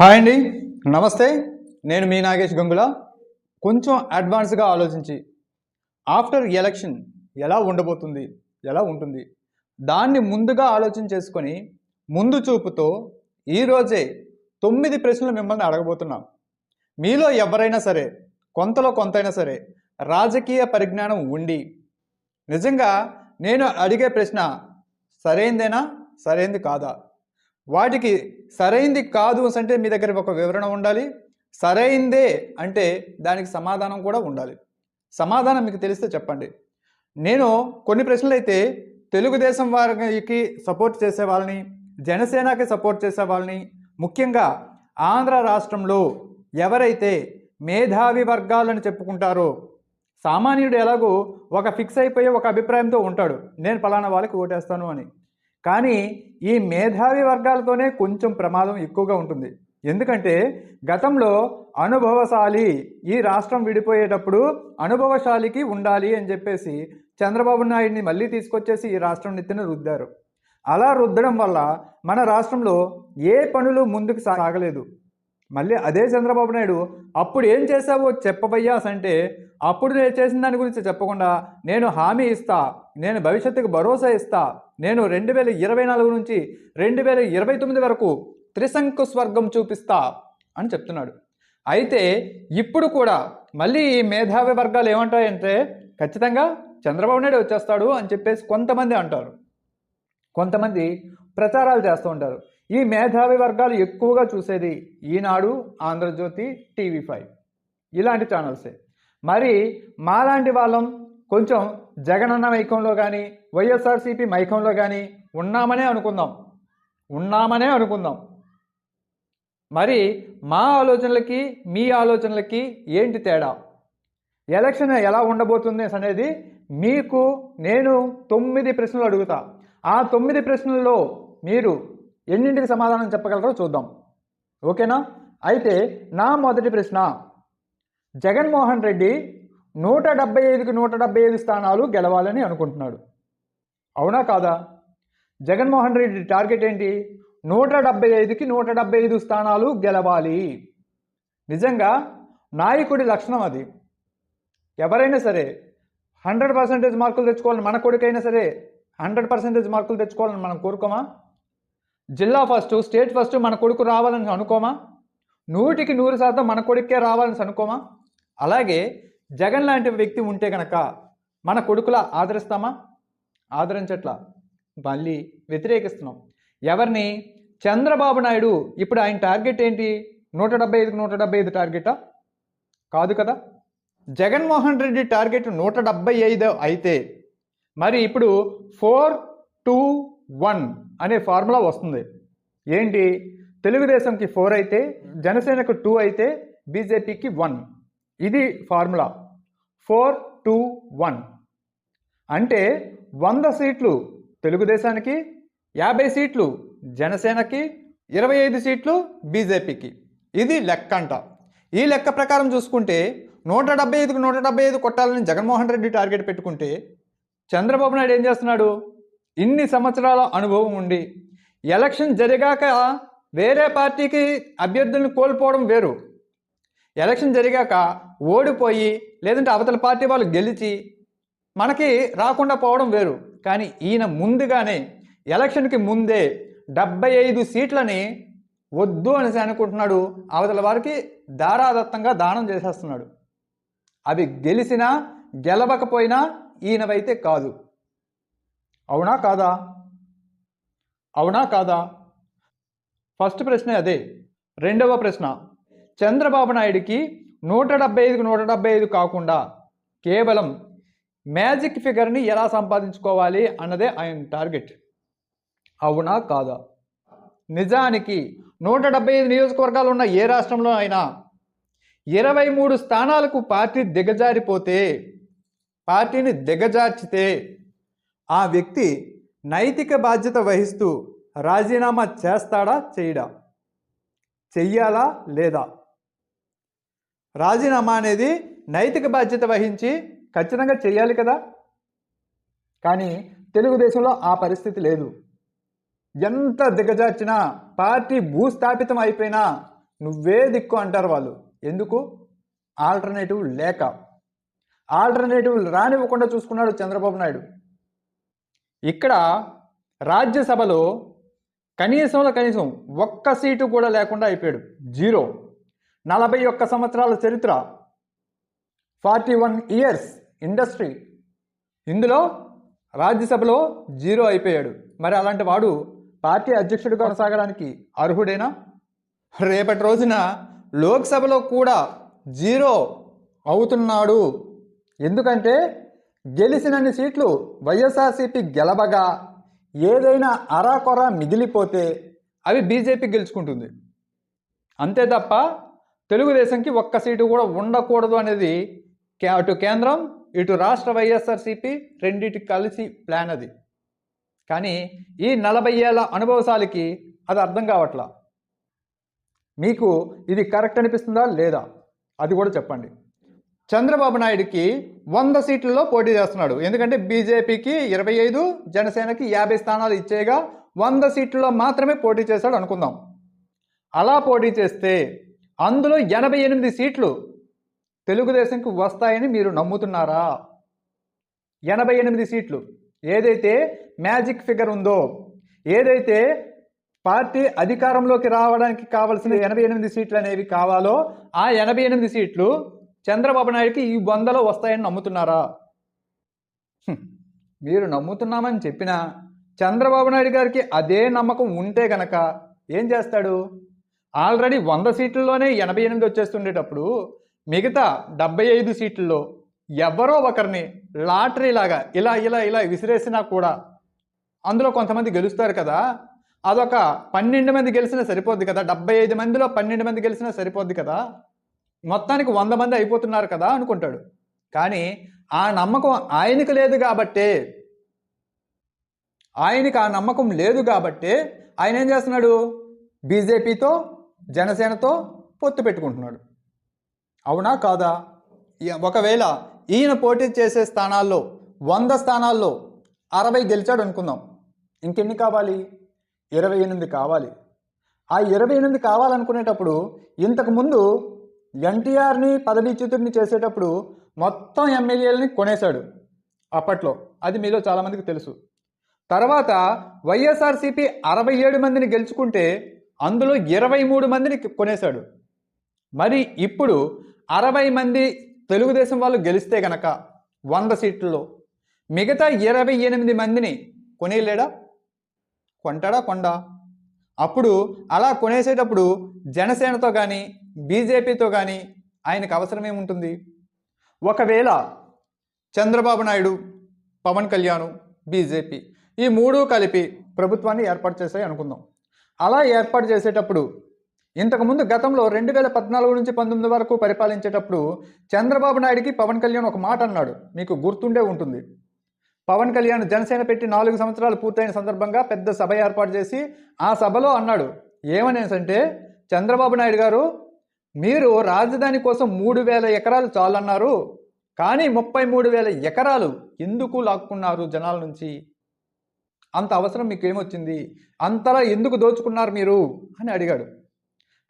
Hi అండి. నమస్తే. నేను మీ నాగేష్ గంగుల. కొంచెం అడ్వాన్స్గా ఆలోచించి ఆఫ్టర్ ఎలక్షన్ ఎలా ఉండబోతుంది ఎలా ఉంటుంది దాన్ని ముందుగా ఆలోచన చేసుకొని ముందు చూపుతో ఈరోజే తొమ్మిది ప్రశ్నలు మిమ్మల్ని అడగబోతున్నాం. మీలో ఎవరైనా సరే కొంతలో కొంతైనా సరే రాజకీయ పరిజ్ఞానం ఉండి నిజంగా నేను అడిగే ప్రశ్న సరైందేనా సరైంది కాదా? వాటికి సరైంది కాదు అంటే మీ దగ్గర ఒక వివరణ ఉండాలి. సరైందే అంటే దానికి సమాధానం కూడా ఉండాలి. సమాధానం మీకు తెలిస్తే చెప్పండి. నేను కొన్ని ప్రశ్నలు అయితే తెలుగుదేశం వారికి సపోర్ట్ చేసే వాళ్ళని జనసేనకి సపోర్ట్ చేసే వాళ్ళని ముఖ్యంగా ఆంధ్ర రాష్ట్రంలో ఎవరైతే మేధావి వర్గాలను చెప్పుకుంటారో సామాన్యుడు ఎలాగో ఒక ఫిక్స్ అయిపోయే ఒక అభిప్రాయంతో ఉంటాడు. నేను పలానా వాళ్ళకి ఓటేస్తాను అని. కానీ ఈ మేధావి వర్గాలతోనే కొంచెం ప్రమాదం ఎక్కువగా ఉంటుంది. ఎందుకంటే గతంలో అనుభవశాలి ఈ రాష్ట్రం విడిపోయేటప్పుడు అనుభవశాలికి ఉండాలి అని చెప్పేసి చంద్రబాబు నాయుడిని మళ్ళీ తీసుకొచ్చేసి ఈ రాష్ట్రం నెత్తిన రుద్దారు. అలా రుద్దడం వల్ల మన రాష్ట్రంలో ఏ పనులు ముందుకు సాగలేదు. మళ్ళీ అదే చంద్రబాబు నాయుడు అప్పుడు ఏం చేశావో చెప్పబయ్యాస్ అంటే అప్పుడు నేను చేసిన దాని గురించి చెప్పకుండా నేను హామీ ఇస్తా నేను భవిష్యత్తుకు భరోసా ఇస్తా నేను రెండు వేల ఇరవై నాలుగు నుంచి రెండు వేల ఇరవై తొమ్మిది వరకు త్రిశంకు స్వర్గం చూపిస్తా అని చెప్తున్నాడు. అయితే ఇప్పుడు కూడా మళ్ళీ ఈ మేధావి వర్గాలు ఏమంటాయంటే ఖచ్చితంగా చంద్రబాబు నాయుడు వచ్చేస్తాడు అని చెప్పేసి కొంతమంది అంటారు. కొంతమంది ప్రచారాలు చేస్తూ ఉంటారు. ఈ మేధావి వర్గాలు ఎక్కువగా చూసేది ఈనాడు ఆంధ్రజ్యోతి టీవీ ఫైవ్. ఇలాంటి ఛానల్సే. మరి మాలాంటి వాళ్ళం కొంచెం జగనన్న మైకంలో కానీ వైఎస్ఆర్సీపీ మైకంలో కానీ ఉన్నామనే అనుకుందాం. ఉన్నామనే అనుకుందాం. మరి మా ఆలోచనలకి మీ ఆలోచనలకి ఏంటి తేడా? ఎలక్షన్ ఎలా ఉండబోతుంది అనేది మీకు నేను తొమ్మిది ప్రశ్నలు అడుగుతా. ఆ తొమ్మిది ప్రశ్నల్లో మీరు ఎన్నింటికి సమాధానం చెప్పగలరో చూద్దాం. ఓకేనా? అయితే నా మొదటి ప్రశ్న. జగన్మోహన్ రెడ్డి నూట డెబ్బై ఐదుకి నూట డెబ్బై ఐదు స్థానాలు గెలవాలని అనుకుంటున్నాడు. అవునా కాదా? జగన్మోహన్ రెడ్డి టార్గెట్ ఏంటి? నూట డెబ్బై ఐదుకి నూట డెబ్బై ఐదు స్థానాలు గెలవాలి. నిజంగా నాయకుడి లక్షణం అది. ఎవరైనా సరే హండ్రెడ్ పర్సెంటేజ్ మార్కులు తెచ్చుకోవాలని మన కొడుకైనా సరే హండ్రెడ్ పర్సెంటేజ్ మార్కులు తెచ్చుకోవాలని మనం కోరుకోమా? జిల్లా ఫస్ట్ స్టేట్ ఫస్ట్ మన కొడుకు రావాలని అనుకోమా? నూటికి నూరు శాతం మన కొడుకే రావాలని అనుకోమా? అలాగే జగన్ లాంటి వ్యక్తి ఉంటే కనుక మన కొడుకులా ఆదరిస్తామా? ఆదరించట్లా. మళ్ళీ వ్యతిరేకిస్తున్నాం. ఎవరిని? చంద్రబాబు నాయుడు. ఇప్పుడు ఆయన టార్గెట్ ఏంటి? నూట డెబ్బై ఐదుకి నూట డెబ్బై ఐదు టార్గెటా కాదు కదా? జగన్మోహన్ రెడ్డి టార్గెట్ నూట డెబ్బై ఐదు అయితే మరి ఇప్పుడు ఫోర్ టూ వన్ అనే ఫార్ములా వస్తుంది. ఏంటి? తెలుగుదేశంకి ఫోర్ అయితే జనసేనకు టూ అయితే బీజేపీకి వన్. ఇది ఫార్ములా. Four two one. అంటే వంద సీట్లు తెలుగుదేశానికి యాభై సీట్లు జనసేనకి ఇరవై ఐదు సీట్లు బీజేపీకి. ఇది లెక్క అంట. ఈ లెక్క ప్రకారం చూసుకుంటే నూట డెబ్బై ఐదుకు నూట డెబ్బై ఐదు కొట్టాలని జగన్మోహన్ రెడ్డి టార్గెట్ పెట్టుకుంటే చంద్రబాబు నాయుడు ఏం చేస్తున్నాడు? ఇన్ని సంవత్సరాల అనుభవం ఉండి ఎలక్షన్ జరిగాక వేరే పార్టీకి అభ్యర్థులను కోల్పోవడం వేరు. ఎలక్షన్ జరిగాక ఓడిపోయి లేదంటే అవతల పార్టీ వాళ్ళు గెలిచి మనకి రాకుండా పోవడం వేరు. కానీ ఈయన ముందుగానే ఎలక్షన్కి ముందే డెబ్బై ఐదు సీట్లని వద్దు అనేసి అనుకుంటున్నాడు. అవతల వారికి దారాదత్తంగా దానం చేసేస్తున్నాడు. అవి గెలిచినా గెలవకపోయినా ఈయనవైతే కాదు. అవునా కాదా? అవునా కాదా? ఫస్ట్ ప్రశ్న అదే. రెండవ ప్రశ్న. చంద్రబాబు నాయుడికి నూట డెబ్బై ఐదుకు నూట డెబ్బై ఐదు కాకుండా కేవలం మ్యాజిక్ ఫిగర్ని ఎలా సంపాదించుకోవాలి అన్నదే ఆయన టార్గెట్. అవునా కాదా? నిజానికి నూట డెబ్బై ఐదు నియోజకవర్గాలు ఉన్న ఏ రాష్ట్రంలో అయినా ఇరవై మూడు స్థానాలకు పార్టీ దిగజారిపోతే పార్టీని దిగజార్చితే ఆ వ్యక్తి నైతిక బాధ్యత వహిస్తూ రాజీనామా చేస్తాడా చేయడా? చెయ్యాలా లేదా? రాజీనామా అనేది నైతిక బాధ్యత వహించి ఖచ్చితంగా చెయ్యాలి కదా? కానీ తెలుగుదేశంలో ఆ పరిస్థితి లేదు. ఎంత దిగజార్చినా పార్టీ భూస్థాపితం అయిపోయినా నువ్వే దిక్కు అంటారు వాళ్ళు. ఎందుకు? ఆల్టర్నేటివ్ లేక. ఆల్టర్నేటివ్ రానివ్వకుండా చూసుకున్నాడు చంద్రబాబు నాయుడు. ఇక్కడ రాజ్యసభలో కనీసంలో కనీసం ఒక్క సీటు కూడా లేకుండా అయిపోయాడు. జీరో. నలభై ఒక్క సంవత్సరాల చరిత్ర. Forty one years industry. ఇందులో రాజ్యసభలో జీరో అయిపోయాడు. మరి అలాంటి వాడు పార్టీ అధ్యక్షుడు కొనసాగడానికి అర్హుడేనా? రేపటి రోజున లోక్సభలో కూడా జీరో అవుతున్నాడు. ఎందుకంటే గెలిచినన్ని సీట్లు వైఎస్ఆర్సీపీ గెలవగా ఏదైనా అరాకొర మిగిలిపోతే అవి బీజేపీ గెలుచుకుంటుంది. అంతే తప్ప తెలుగుదేశంకి ఒక్క సీటు కూడా ఉండకూడదు అనేది కే- అటు కేంద్రం ఇటు రాష్ట్ర వైఎస్ఆర్సీపీ రెండింటికి కలిసి ప్లాన్ అది. కానీ ఈ నలభై ఏళ్ళ అనుభవశాలికి అది అర్థం కావట్లా? మీకు ఇది కరెక్ట్ అనిపిస్తుందా లేదా? అది కూడా చెప్పండి. చంద్రబాబు నాయుడుకి వంద సీట్లలో పోటీ చేస్తున్నాడు. ఎందుకంటే బీజేపీకి ఇరవై ఐదు జనసేనకి యాభై స్థానాలు ఇచ్చేగా వంద సీట్లలో మాత్రమే పోటీ చేశాడు అనుకుందాం. అలా పోటీ చేస్తే అందులో ఎనభై ఎనిమిది సీట్లు తెలుగుదేశంకి వస్తాయని మీరు నమ్ముతున్నారా? ఎనభై ఎనిమిది సీట్లు. ఏదైతే మ్యాజిక్ ఫిగర్ ఉందో ఏదైతే పార్టీ అధికారంలోకి రావడానికి కావలసిన ఎనభై ఎనిమిది సీట్లు అనేవి కావాలో ఆ ఎనభై ఎనిమిది సీట్లు చంద్రబాబు నాయుడుకి ఈ వందలో వస్తాయని నమ్ముతున్నారా? మీరు నమ్ముతున్నామని చెప్పినా చంద్రబాబు నాయుడు గారికి అదే నమ్మకం ఉంటే గనక ఏం చేస్తాడు? ఆల్రెడీ వంద సీట్లలోనే ఎనభై ఎనిమిది వచ్చేస్తుండేటప్పుడు మిగతా డెబ్బై ఐదు సీట్లలో ఎవరో ఒకరిని లాటరీ లాగా ఇలా ఇలా ఇలా విసిరేసినా కూడా అందులో కొంతమంది గెలుస్తారు కదా. అదొక పన్నెండు మంది గెలిచినా సరిపోద్ది కదా. డెబ్బై ఐదు మందిలో పన్నెండు మంది గెలిచినా సరిపోద్ది కదా. మొత్తానికి వంద మంది అయిపోతున్నారు కదా అనుకుంటాడు. కానీ ఆ నమ్మకం ఆయనకు లేదు కాబట్టే ఆయనకి ఆ నమ్మకం లేదు కాబట్టే ఆయన ఏం చేస్తున్నాడు? బీజేపీతో జనసేనతో పొత్తు పెట్టుకుంటున్నాడు. అవునా కాదా? ఒకవేళ ఈయన పోటీ చేసే స్థానాల్లో వంద స్థానాల్లో అరవై గెలిచాడు అనుకుందాం. ఇంకెన్ని కావాలి? ఇరవై ఎనిమిది కావాలి. ఆ ఇరవై ఎనిమిది కావాలనుకునేటప్పుడు ఇంతకుముందు ఎన్టీఆర్ని పదవీచ్యుతుడిని చేసేటప్పుడు మొత్తం ఎమ్మెల్యేలని కొనేశాడు అప్పట్లో. అది మీలో చాలామందికి తెలుసు. తర్వాత వైఎస్ఆర్సీపీ అరవై ఏడు మందిని గెలుచుకుంటే అందులో ఇరవై మూడు మందిని కొనేశాడు. మరి ఇప్పుడు అరవై మంది తెలుగుదేశం వాళ్ళు గెలిస్తే గనక వంద సీట్లలో మిగతా ఇరవై ఎనిమిది మందిని కొనేయలేడా కొంటాడా? కొండా? అప్పుడు అలా కొనేసేటప్పుడు జనసేనతో కానీ బీజేపీతో కానీ ఆయనకు అవసరం ఏముంటుంది? ఒకవేళ చంద్రబాబు నాయుడు పవన్ కళ్యాణ్ బీజేపీ ఈ మూడు కలిపి ప్రభుత్వాన్ని ఏర్పాటు చేశాయి అనుకుందాం. అలా ఏర్పాటు చేసేటప్పుడు ఇంతకుముందు గతంలో రెండు వేల పద్నాలుగు నుంచి పంతొమ్మిది వరకు పరిపాలించేటప్పుడు చంద్రబాబు నాయుడికి పవన్ కళ్యాణ్ ఒక మాట అన్నాడు. మీకు గుర్తుండే ఉంటుంది. పవన్ కళ్యాణ్ జనసేన పెట్టి నాలుగు సంవత్సరాలు పూర్తయిన సందర్భంగా పెద్ద సభ ఏర్పాటు చేసి ఆ సభలో అన్నాడు. ఏమనేసంటే చంద్రబాబు నాయుడు గారు మీరు రాజధాని కోసం మూడు వేల ఎకరాలు చాలన్నారు కానీ ముప్పై మూడు వేల ఎకరాలు ఎందుకు లాక్కున్నారు జనాల నుంచి? అంత అవసరం మీకు ఏమొచ్చింది అంతలా ఎందుకు దోచుకున్నారు మీరు? అని అడిగాడు.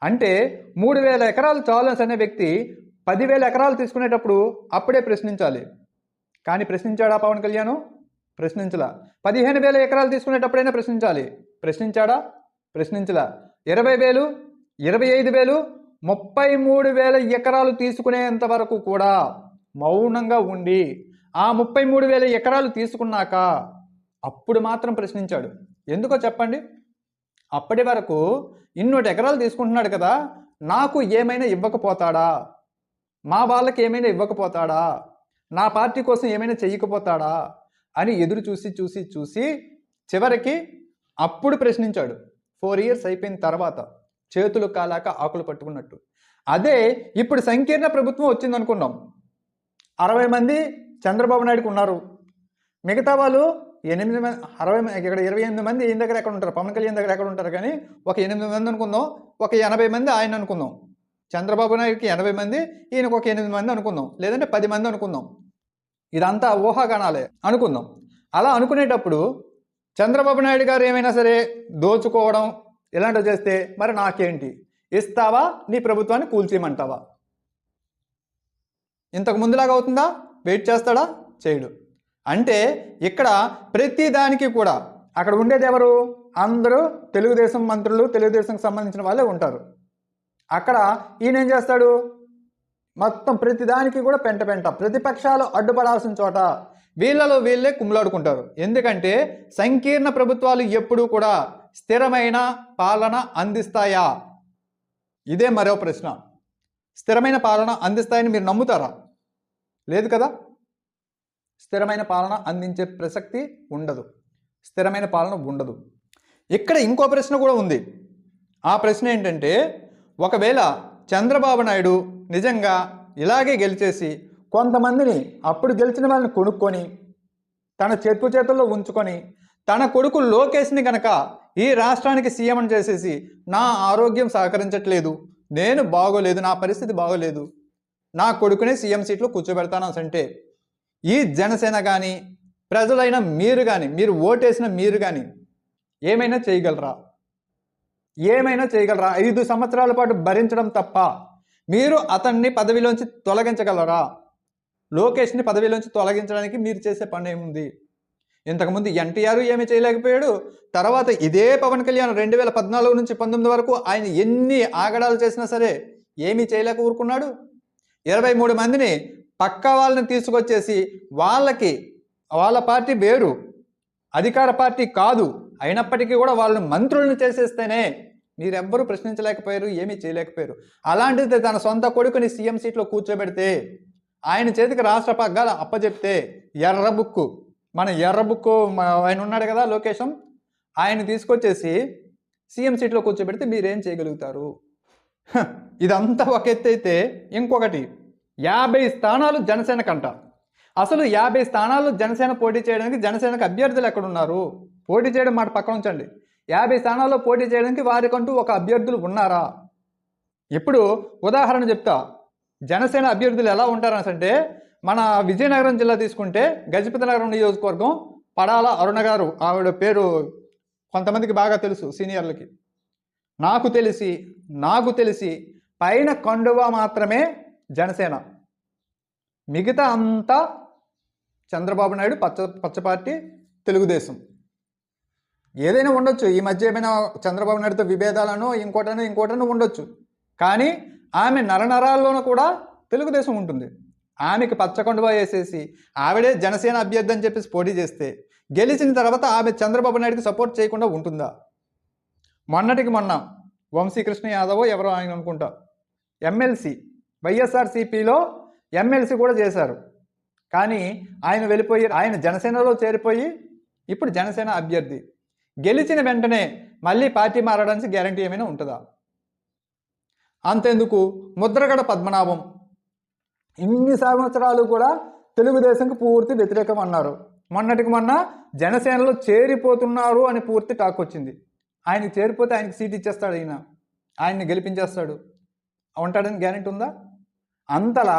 అంటే మూడు వేల ఎకరాలు చాలు అనే వ్యక్తి పదివేల ఎకరాలు తీసుకునేటప్పుడు అప్పుడే ప్రశ్నించాలి. కానీ ప్రశ్నించాడా పవన్ కళ్యాణ్? ప్రశ్నించలా. పదిహేను వేల ఎకరాలు తీసుకునేటప్పుడైనా ప్రశ్నించాలి. ప్రశ్నించాడా? ప్రశ్నించలా. ఇరవై వేలు ఇరవై ఐదు వేలు ముప్పై మూడు వేల ఎకరాలు తీసుకునేంత వరకు కూడా మౌనంగా ఉండి ఆ ముప్పై మూడు వేల ఎకరాలు తీసుకున్నాక అప్పుడు మాత్రం ప్రశ్నించాడు. ఎందుకో చెప్పండి? అప్పటి వరకు ఇన్నోటి ఎకరాలు తీసుకుంటున్నాడు కదా నాకు ఏమైనా ఇవ్వకపోతాడా? మా వాళ్ళకి ఏమైనా ఇవ్వకపోతాడా? నా పార్టీ కోసం ఏమైనా చెయ్యకపోతాడా అని ఎదురు చూసి చూసి చూసి చివరికి అప్పుడు ప్రశ్నించాడు. ఫోర్ ఇయర్స్ అయిపోయిన తర్వాత చేతులు కాలాక ఆకులు పట్టుకున్నట్టు. అదే ఇప్పుడు సంకీర్ణ ప్రభుత్వం వచ్చింది అనుకున్నాం. అరవై మంది చంద్రబాబు నాయుడుకు ఉన్నారు. మిగతా వాళ్ళు ఎనిమిది మంది అరవై మంది ఇక్కడ ఇరవై ఎనిమిది మంది ఈయన దగ్గర ఎక్కడ ఉంటారు? పవన్ కళ్యాణ్ దగ్గర ఎక్కడ ఉంటారు? కానీ ఒక ఎనిమిది మంది అనుకుందాం ఒక ఎనభై మంది ఆయన అనుకుందాం. చంద్రబాబు నాయుడుకి ఎనభై మంది ఈయనకు ఒక ఎనిమిది మంది అనుకుందాం. లేదంటే పది మంది అనుకుందాం. ఇదంతా ఊహాగానాలే అనుకుందాం. అలా అనుకునేటప్పుడు చంద్రబాబు నాయుడు గారు ఏమైనా సరే దోచుకోవడం ఇలాంటివి చేస్తే మరి నాకేంటి? ఇస్తావా? నీ ప్రభుత్వాన్ని కూల్చేయమంటావా? ఇంతకు ముందులాగా అవుతుందా? వెయిట్ చేస్తాడా? చేయడు. అంటే ఇక్కడ ప్రతి దానికి కూడా అక్కడ ఉండేది ఎవరు? అందరూ తెలుగుదేశం మంత్రులు తెలుగుదేశంకి సంబంధించిన వాళ్ళే ఉంటారు. అక్కడ ఈయన ఏం చేస్తాడు? మొత్తం ప్రతిదానికి కూడా పెంట పెంట ప్రతిపక్షాలు అడ్డుపడాల్సిన చోట వీళ్ళలో వీళ్ళే కుమ్లాడుకుంటారు. ఎందుకంటే సంకీర్ణ ప్రభుత్వాలు ఎప్పుడూ కూడా స్థిరమైన పాలన అందిస్తాయా? ఇదే మరో ప్రశ్న. స్థిరమైన పాలన అందిస్తాయని మీరు నమ్ముతారా? లేదు కదా? స్థిరమైన పాలన అందించే ప్రసక్తి ఉండదు. స్థిరమైన పాలన ఉండదు. ఇక్కడ ఇంకో ప్రశ్న కూడా ఉంది. ఆ ప్రశ్న ఏంటంటే ఒకవేళ చంద్రబాబు నాయుడు నిజంగా ఇలాగే గెలిచేసి కొంతమందిని అప్పుడు గెలిచిన వాళ్ళని కొనుక్కొని తన చెప్పు చేతుల్లో ఉంచుకొని తన కొడుకు లోకేష్ని కనుక ఈ రాష్ట్రానికి సీఎం చేసేసి నా ఆరోగ్యం సహకరించట్లేదు నేను బాగోలేదు నా పరిస్థితి బాగోలేదు నా కొడుకునే సీఎం సీట్లో కూర్చోబెడతాను అంటే ఈ జనసేన కానీ ప్రజలైన మీరు కానీ మీరు ఓటేసిన మీరు కానీ ఏమైనా చేయగలరా? ఏమైనా చేయగలరా? ఐదు సంవత్సరాల పాటు భరించడం తప్ప మీరు అతన్ని పదవిలోంచి తొలగించగలరా? లోకేష్ని పదవిలోంచి తొలగించడానికి మీరు చేసే పని ఏముంది? ఇంతకుముందు ఎన్టీఆర్ ఏమీ చేయలేకపోయాడు. తర్వాత ఇదే పవన్ కళ్యాణ్ రెండు వేల పద్నాలుగు నుంచి పంతొమ్మిది వరకు ఆయన ఎన్ని ఆగడాలు చేసినా సరే ఏమీ చేయలేక ఊరుకున్నాడు. ఇరవై మూడు మందిని పక్క వాళ్ళని తీసుకొచ్చేసి వాళ్ళకి వాళ్ళ పార్టీ వేరు అధికార పార్టీ కాదు. అయినప్పటికీ కూడా వాళ్ళని మంత్రులను చేసేస్తేనే మీరెవ్వరూ ప్రశ్నించలేకపోయారు ఏమీ చేయలేకపోయారు. అలాంటిది తన సొంత కొడుకుని సీఎం సీట్లో కూర్చోబెడితే ఆయన చేతికి రాష్ట్ర పగ్గాలు అప్పచెప్తే ఎర్ర బుక్కు. మన ఎర్ర బుక్కు ఆయన ఉన్నాడు కదా లోకేశం ఆయన తీసుకొచ్చేసి సీఎం సీట్లో కూర్చోబెడితే మీరేం చేయగలుగుతారు? ఇదంతా ఒక ఎత్తు అయితే ఇంకొకటి. యాభై స్థానాలు జనసేన కంట. అసలు యాభై స్థానాలు జనసేన పోటీ చేయడానికి జనసేనకు అభ్యర్థులు ఎక్కడున్నారు? పోటీ చేయడం మాట పక్కన ఉంచండి యాభై స్థానాల్లో పోటీ చేయడానికి వారికంటూ ఒక అభ్యర్థులు ఉన్నారా? ఇప్పుడు ఉదాహరణ చెప్తా. జనసేన అభ్యర్థులు ఎలా ఉంటారనంటే మన విజయనగరం జిల్లా తీసుకుంటే గజపతి నగరం నియోజకవర్గం పడాల అరుణ గారు ఆవిడ పేరు కొంతమందికి బాగా తెలుసు సీనియర్లకి. నాకు తెలిసి నాకు తెలిసి పైన కండువా మాత్రమే జనసేన. మిగతా అంతా చంద్రబాబు నాయుడు పచ్చ పచ్చ పార్టీ తెలుగుదేశం. ఏదైనా ఉండొచ్చు. ఈ మధ్య ఏమైనా చంద్రబాబు నాయుడుతో విభేదాలను ఇంకోటనో ఇంకోటనో ఉండొచ్చు. కానీ ఆమె నరనరాల్లోనూ కూడా తెలుగుదేశం ఉంటుంది. ఆమెకి పచ్చకొండబా వేసేసి ఆవిడే జనసేన అభ్యర్థి అని చెప్పేసి పోటీ చేస్తే గెలిచిన తర్వాత ఆమె చంద్రబాబు నాయుడుకి సపోర్ట్ చేయకుండా ఉంటుందా? మొన్నటికి మొన్న వంశీకృష్ణ యాదవ్ ఎవరో ఆయన అనుకుంటా. ఎమ్మెల్సీ వైఎస్ఆర్సీపీలో ఎమ్మెల్సీ కూడా చేశారు. కానీ ఆయన వెళ్ళిపోయి ఆయన జనసేనలో చేరిపోయి ఇప్పుడు జనసేన అభ్యర్థి. గెలిచిన వెంటనే మళ్ళీ పార్టీ మారడానికి గ్యారంటీ ఏమైనా ఉంటుందా? అంతెందుకు? ముద్రగడ పద్మనాభం. ఇన్ని సంవత్సరాలు కూడా తెలుగుదేశంకి పూర్తి వ్యతిరేకం అన్నారు. మొన్నటికి మొన్న జనసేనలో చేరిపోతున్నారు అని పూర్తి టాక్ వచ్చింది. ఆయనకి చేరిపోతే ఆయనకి సీట్ ఇచ్చేస్తాడు ఈయన. ఆయన్ని గెలిపించేస్తాడు. ఉంటాడని గ్యారెంటీ ఉందా? అంతలా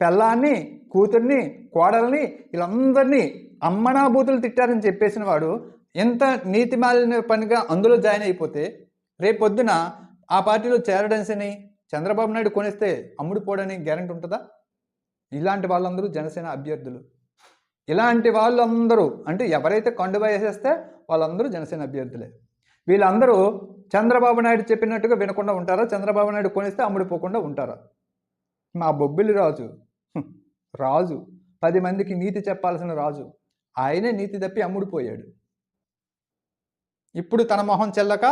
పెళ్ళాన్ని కూతుర్ని కోడల్ని వీళ్ళందరినీ అమ్మనాభూతులు తిట్టారని చెప్పేసిన వాడు ఎంత నీతి మాలిన పనిగా అందులో జాయిన్ అయిపోతే రేపు పొద్దున ఆ పార్టీలో చేరడని చంద్రబాబు నాయుడు కొనిస్తే అమ్ముడు గ్యారంటీ గ్యారెంటీ ఉంటుందా? ఇలాంటి వాళ్ళందరూ జనసేన అభ్యర్థులు. ఇలాంటి వాళ్ళందరూ అంటే ఎవరైతే కండువా వేసేస్తే వాళ్ళందరూ జనసేన అభ్యర్థులే. వీళ్ళందరూ చంద్రబాబు నాయుడు చెప్పినట్టుగా వినకుండా ఉంటారా? చంద్రబాబు నాయుడు కొనిస్తే అమ్ముడిపోకుండా ఉంటారా? మా బొబ్బిలి రాజు. రాజు. పది మందికి నీతి చెప్పాల్సిన రాజు. ఆయనే నీతి తప్పి అమ్ముడిపోయాడు. ఇప్పుడు తన మొహం చెల్లక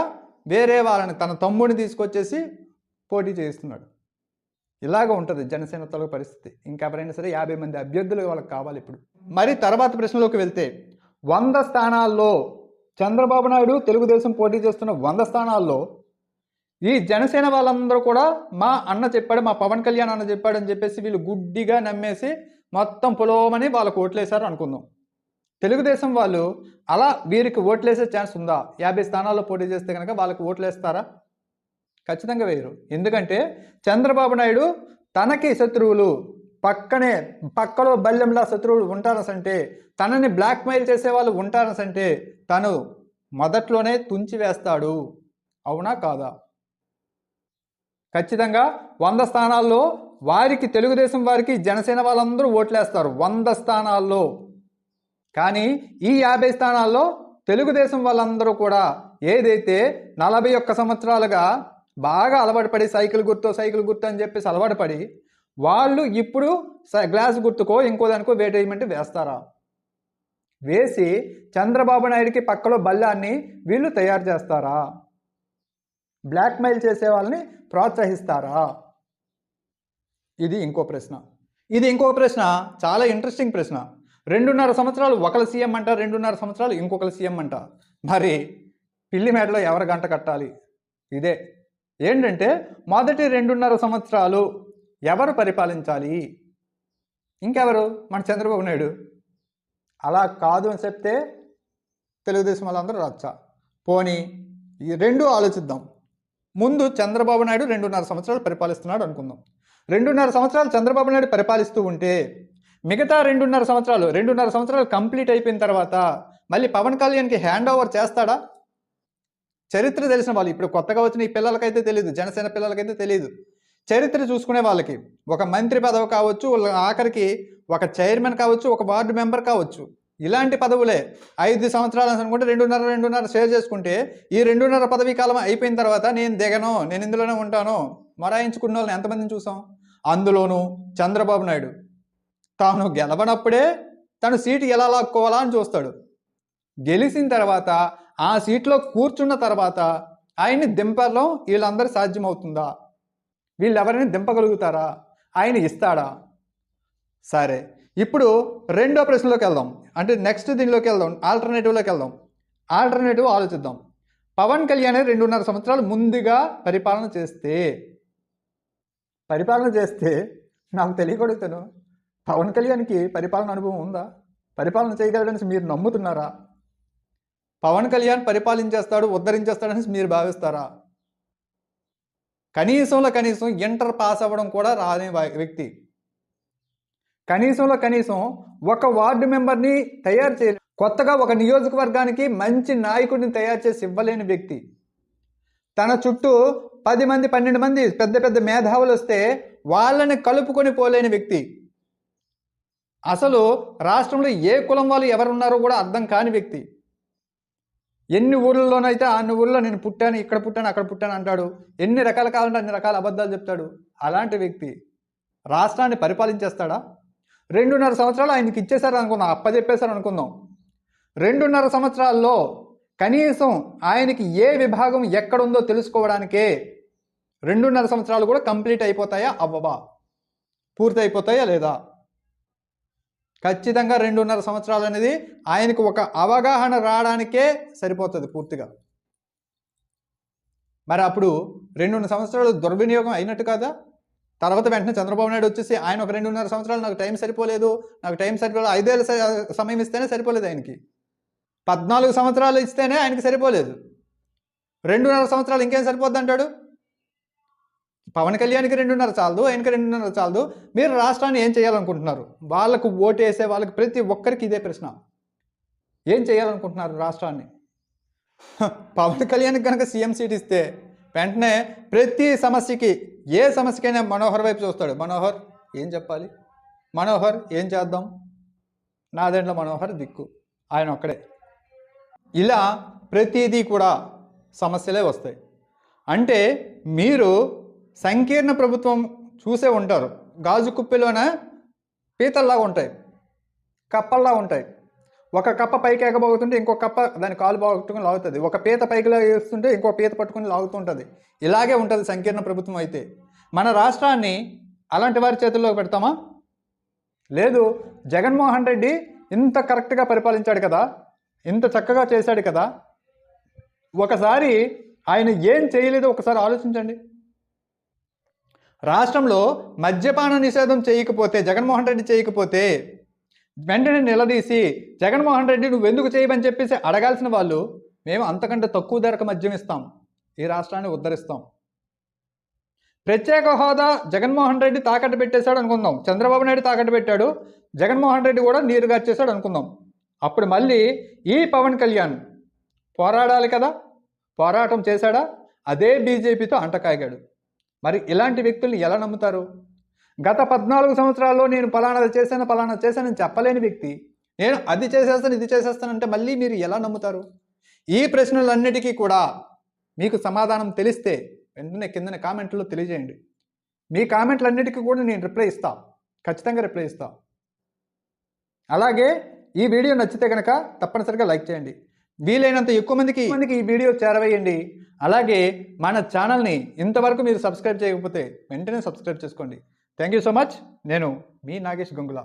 వేరే వాళ్ళని తన తమ్ముడిని తీసుకొచ్చేసి పోటీ చేస్తున్నాడు ఇలాగ ఉంటుంది జనసేన తొలగ పరిస్థితి. ఇంకెవరైనా సరే యాభై మంది అభ్యర్థులు వాళ్ళకి కావాలి ఇప్పుడు. మరి తర్వాత ప్రశ్నలోకి వెళ్తే వంద స్థానాల్లో చంద్రబాబు నాయుడు తెలుగుదేశం పోటీ చేస్తున్న వంద స్థానాల్లో ఈ జనసేన వాళ్ళందరూ కూడా మా అన్న చెప్పాడు మా పవన్ కళ్యాణ్ అన్న చెప్పాడు అని చెప్పేసి వీళ్ళు గుడ్డిగా నమ్మేసి మొత్తం పొలోమని వాళ్ళకు ఓట్లేశారు అనుకుందాం. తెలుగుదేశం వాళ్ళు అలా వీరికి ఓట్లేసే ఛాన్స్ ఉందా? యాభై స్థానాల్లో పోటీ చేస్తే కనుక వాళ్ళకి ఓట్లేస్తారా? ఖచ్చితంగా వేయరు. ఎందుకంటే చంద్రబాబు నాయుడు తనకి శత్రువులు పక్కనే పక్కలో బల్లెంలా శత్రువులు ఉంటారసంటే తనని బ్లాక్మెయిల్ చేసే వాళ్ళు ఉంటారసంటే తను మొదట్లోనే తుంచి వేస్తాడు. అవునా కాదా? ఖచ్చితంగా వంద స్థానాల్లో వారికి తెలుగుదేశం వారికి జనసేన వాళ్ళందరూ ఓట్లేస్తారు. వంద స్థానాల్లో. కానీ ఈ యాభై స్థానాల్లో తెలుగుదేశం వాళ్ళందరూ కూడా ఏదైతే నలభై ఒక్క సంవత్సరాలుగా బాగా అలవాటు పడి సైకిల్ గుర్తు సైకిల్ గుర్తు అని చెప్పేసి అలవాటు పడి వాళ్ళు ఇప్పుడు గ్లాస్ గుర్తుకో ఇంకో దానికో వేటేజ్మెంట్ వేస్తారా? వేసి చంద్రబాబు నాయుడికి పక్కలో బల్లాన్ని వీళ్ళు తయారు చేస్తారా? బ్లాక్మెయిల్ చేసే వాళ్ళని ప్రోత్సహిస్తారా? ఇది ఇంకో ప్రశ్న. ఇది ఇంకో ప్రశ్న చాలా ఇంట్రెస్టింగ్ ప్రశ్న. రెండున్నర సంవత్సరాలు ఒకరు సీఎం అంట రెండున్నర సంవత్సరాలు ఇంకొకరు సీఎం అంట. మరి పిల్లి మేడలో ఎవరు గంట కట్టాలి? ఇదే. ఏంటంటే మొదటి రెండున్నర సంవత్సరాలు ఎవరు పరిపాలించాలి? ఇంకెవరు? మన చంద్రబాబు నాయుడు. అలా కాదు అని చెప్తే తెలుగుదేశం వాళ్ళందరూ రచ్చ. పోనీ ఈ రెండు ఆలోచిద్దాం. ముందు చంద్రబాబు నాయుడు రెండున్నర సంవత్సరాలు పరిపాలిస్తున్నాడు అనుకుందాం. రెండున్నర సంవత్సరాలు చంద్రబాబు నాయుడు పరిపాలిస్తూ ఉంటే మిగతా రెండున్నర సంవత్సరాలు రెండున్నర సంవత్సరాలు కంప్లీట్ అయిపోయిన తర్వాత మళ్ళీ పవన్ కళ్యాణ్కి హ్యాండ్ ఓవర్ చేస్తాడా? చరిత్ర తెలిసిన వాళ్ళు ఇప్పుడు కొత్తగా వచ్చిన ఈ పిల్లలకైతే తెలియదు జనసేన పిల్లలకైతే తెలియదు చరిత్ర చూసుకునే వాళ్ళకి ఒక మంత్రి పదవి కావచ్చు వాళ్ళ ఆఖరికి ఒక చైర్మన్ కావచ్చు ఒక వార్డు మెంబర్ కావచ్చు. ఇలాంటి పదవులే. ఐదు సంవత్సరాలు అనుకుంటే రెండున్నర రెండున్నర షేర్ చేసుకుంటే ఈ రెండున్నర పదవీ కాలం అయిపోయిన తర్వాత నేను దిగను నేను ఇందులోనే ఉంటాను. మరాయించుకున్న వాళ్ళని ఎంతమందిని చూసాం? అందులోనూ చంద్రబాబు నాయుడు. తాను గెలవనప్పుడే తను సీటు ఎలా లాక్కోవాలా అని చూస్తాడు. గెలిచిన తర్వాత ఆ సీట్లో కూర్చున్న తర్వాత ఆయన్ని దింపడం వీళ్ళందరూ సాధ్యమవుతుందా? వీళ్ళెవరిని దింపగలుగుతారా? ఆయన ఇస్తాడా? సరే ఇప్పుడు రెండో ప్రశ్నలోకి వెళ్దాం. అంటే నెక్స్ట్ దీనిలోకి వెళ్దాం. ఆల్టర్నేటివ్లోకి వెళ్దాం. ఆల్టర్నేటివ్ ఆలోచిద్దాం. పవన్ కళ్యాణ్ రెండున్నర సంవత్సరాలు ముందుగా పరిపాలన చేస్తే పరిపాలన చేస్తే నాకు తెలియకూడతాను పవన్ కళ్యాణ్కి పరిపాలన అనుభవం ఉందా? పరిపాలన చేయగలడని మీరు నమ్ముతున్నారా? పవన్ కళ్యాణ్ పరిపాలించేస్తాడు ఉద్ధరించేస్తాడని మీరు భావిస్తారా? కనీసంలో కనీసం ఇంటర్ పాస్ అవ్వడం కూడా రాని వ్యక్తి. కనీసంలో కనీసం ఒక వార్డు మెంబర్ని తయారు చేయ కొత్తగా ఒక నియోజకవర్గానికి మంచి నాయకుడిని తయారు చేసి ఇవ్వలేని వ్యక్తి. తన చుట్టూ పది మంది పన్నెండు మంది పెద్ద పెద్ద మేధావులు వస్తే వాళ్ళని కలుపుకొని పోలేని వ్యక్తి. అసలు రాష్ట్రంలో ఏ కులం వాళ్ళు ఎవరున్నారో కూడా అర్థం కాని వ్యక్తి. ఎన్ని ఊర్లలోనైతే అన్ని ఊర్లో నేను పుట్టాను ఇక్కడ పుట్టాను అక్కడ పుట్టాను అంటాడు. ఎన్ని రకాల కావాలంటే అన్ని రకాల అబద్ధాలు చెప్తాడు. అలాంటి వ్యక్తి రాష్ట్రాన్ని పరిపాలించేస్తాడా? రెండున్నర సంవత్సరాలు ఆయనకి ఇచ్చేశారు అనుకుందాం అప్పచెప్పేశారు అనుకుందాం రెండున్నర సంవత్సరాల్లో కనీసం ఆయనకి ఏ విభాగం ఎక్కడుందో తెలుసుకోవడానికే రెండున్నర సంవత్సరాలు కూడా కంప్లీట్ అయిపోతాయా? అవ్వవా? పూర్తి అయిపోతాయా లేదా? ఖచ్చితంగా రెండున్నర సంవత్సరాలు అనేది ఆయనకు ఒక అవగాహన రావడానికే సరిపోతుంది పూర్తిగా. మరి అప్పుడు రెండున్నర సంవత్సరాలు దుర్వినియోగం అయినట్టు కదా? తర్వాత వెంటనే చంద్రబాబు నాయుడు వచ్చేసి ఆయన ఒక రెండున్నర సంవత్సరాలు నాకు టైం సరిపోలేదు నాకు టైం సరిపోలేదు ఐదేళ్ళ సమయం ఇస్తేనే సరిపోలేదు ఆయనకి. పద్నాలుగు సంవత్సరాలు ఇస్తేనే ఆయనకి సరిపోలేదు. రెండున్నర సంవత్సరాలు ఇంకేం సరిపోద్ది అంటాడు? పవన్ కళ్యాణ్కి రెండున్నర చాలదు ఆయనకి రెండున్నర చాలదు. మీరు రాష్ట్రాన్ని ఏం చేయాలనుకుంటున్నారు? వాళ్ళకు ఓటు వేసే వాళ్ళకి ప్రతి ఒక్కరికి ఇదే ప్రశ్న. ఏం చేయాలనుకుంటున్నారు రాష్ట్రాన్ని? పవన్ కళ్యాణ్కి కనుక సీఎం సీట్ ఇస్తే వెంటనే ప్రతి సమస్యకి ఏ సమస్యకైనా మనోహర్ వైపు చూస్తాడు. మనోహర్ ఏం చెప్పాలి? మనోహర్ ఏం చేద్దాం? నాదేండ్ల మనోహర్ దిక్కు. ఆయన ఒక్కడే. ఇలా ప్రతిదీ కూడా సమస్యలే వస్తాయి. అంటే మీరు సంకీర్ణ ప్రభుత్వం చూసే ఉంటారు. గాజు కుప్పిలోన? పీతల్లాగా ఉంటాయి. కప్పల్లా ఉంటాయి. ఒక కప్ప పైకి ఎగబోగుతుంటే ఇంకో కప్ప దాని కాలు పట్టుకుని లాగుతుంది. ఒక పీత పైకి వేస్తుంటే ఇంకో పీత పట్టుకుని లాగుతుంటుంది. ఇలాగే ఉంటుంది సంకీర్ణ ప్రభుత్వం అయితే. మన రాష్ట్రాన్ని అలాంటి వారి చేతుల్లో పెడతామా? లేదు. జగన్మోహన్ రెడ్డి ఇంత కరెక్ట్గా పరిపాలించాడు కదా? ఇంత చక్కగా చేశాడు కదా? ఒకసారి ఆయన ఏం చేయలేదో ఒకసారి ఆలోచించండి. రాష్ట్రంలో మద్యపాన నిషేధం చేయకపోతే జగన్మోహన్ రెడ్డి చేయకపోతే వెంటనే నిలదీసి జగన్మోహన్ రెడ్డి నువ్వు ఎందుకు చేయమని చెప్పేసి అడగాల్సిన వాళ్ళు మేము అంతకంటే తక్కువ ధరకు మద్యం ఇస్తాం. ఈ రాష్ట్రాన్ని ఉద్ధరిస్తాం. ప్రత్యేక హోదా జగన్మోహన్ రెడ్డి తాకట్టు పెట్టేశాడు అనుకుందాం. చంద్రబాబు నాయుడు తాకట్టు పెట్టాడు. జగన్మోహన్ రెడ్డి కూడా నీరు గార్చేశాడు అనుకుందాం. అప్పుడు మళ్ళీ ఈ పవన్ కళ్యాణ్ పోరాడాలి కదా? పోరాటం చేశాడా? అదే బీజేపీతో అంటకాగాడు మరి ఇలాంటి వ్యక్తుల్ని ఎలా నమ్ముతారు? గత పద్నాలుగు సంవత్సరాల్లో నేను పలానాది చేశాను పలానా చేశానని చెప్పలేని వ్యక్తి నేను అది చేసేస్తాను ఇది చేసేస్తానంటే మళ్ళీ మీరు ఎలా నమ్ముతారు? ఈ ప్రశ్నలన్నిటికీ కూడా మీకు సమాధానం తెలిస్తే వెంటనే కిందన కామెంట్లో తెలియజేయండి. మీ కామెంట్లన్నిటికీ కూడా నేను రిప్లై ఇస్తా ఖచ్చితంగా రిప్లై ఇస్తా. అలాగే ఈ వీడియో నచ్చితే కనుక తప్పనిసరిగా లైక్ చేయండి. వీలైనంత ఎక్కువ మందికి మందికి ఈ వీడియో చేరవేయండి. అలాగే మన ఛానల్ని ఇంతవరకు మీరు సబ్స్క్రైబ్ చేయకపోతే వెంటనే సబ్స్క్రైబ్ చేసుకోండి. Thank you so much. నేను మీ నాగేష్ గంగుల.